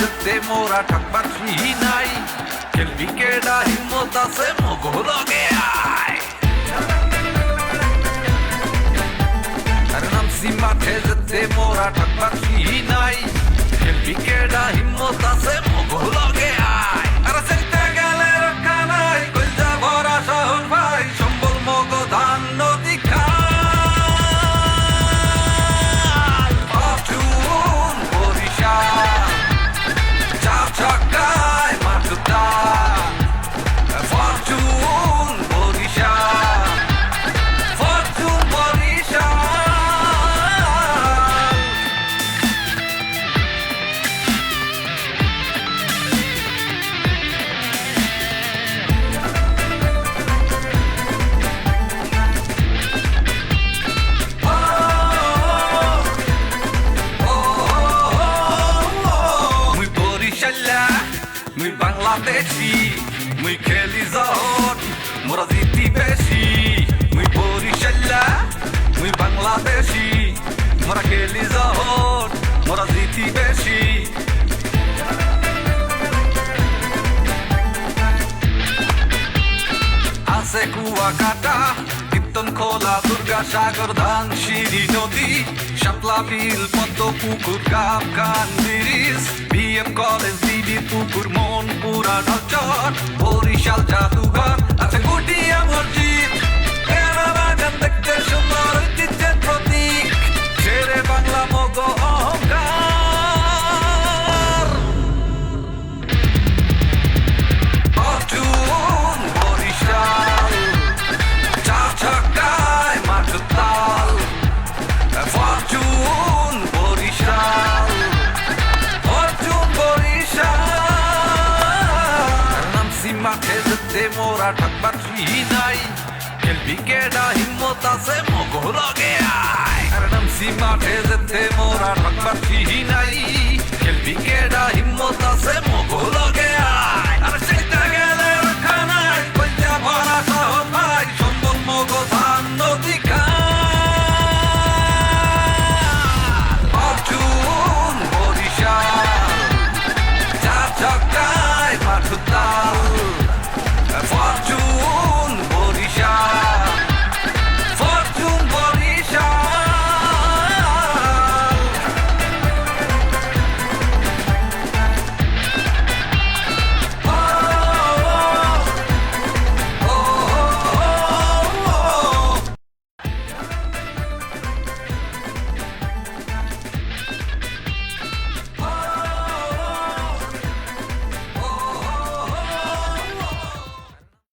যেতে মোরা ঠকবার ফি নাই। খেলবি কেডা হিম্মত আছে, মগো লগে মাঠে যেতে মোরা ঠকবার ফি নাই। খেলবি কেডা হিম্মত আছে, মগো লগে আয়। বাংলাদেশি মুই খেলি জহর, মোরা জিতি বেশি। মুই বরিশাল্লা মুই বাংলাদেশি। মোরা খেলি জহর, মোরা জিতি বেশি। আছে কুয়াকাটা, কীর্তন খোলা, দুর্গা সাগর, ধান, সিঁড়ি, নদী, শাপলা বিল, পদ্ম, পুকুর কাপ কান ব্রিজ বিএম কলেজ দিদি পুকুর, মন পুরা নচর বরিশাল জাদুঘর। দে মোরা ঠকবার ছুই নাই। খেলবি কেডা, হিম্মত আছে মগো লগে আয় আর নামসি মাঠে যেতে মোরা ঠকবার ছুই নাই।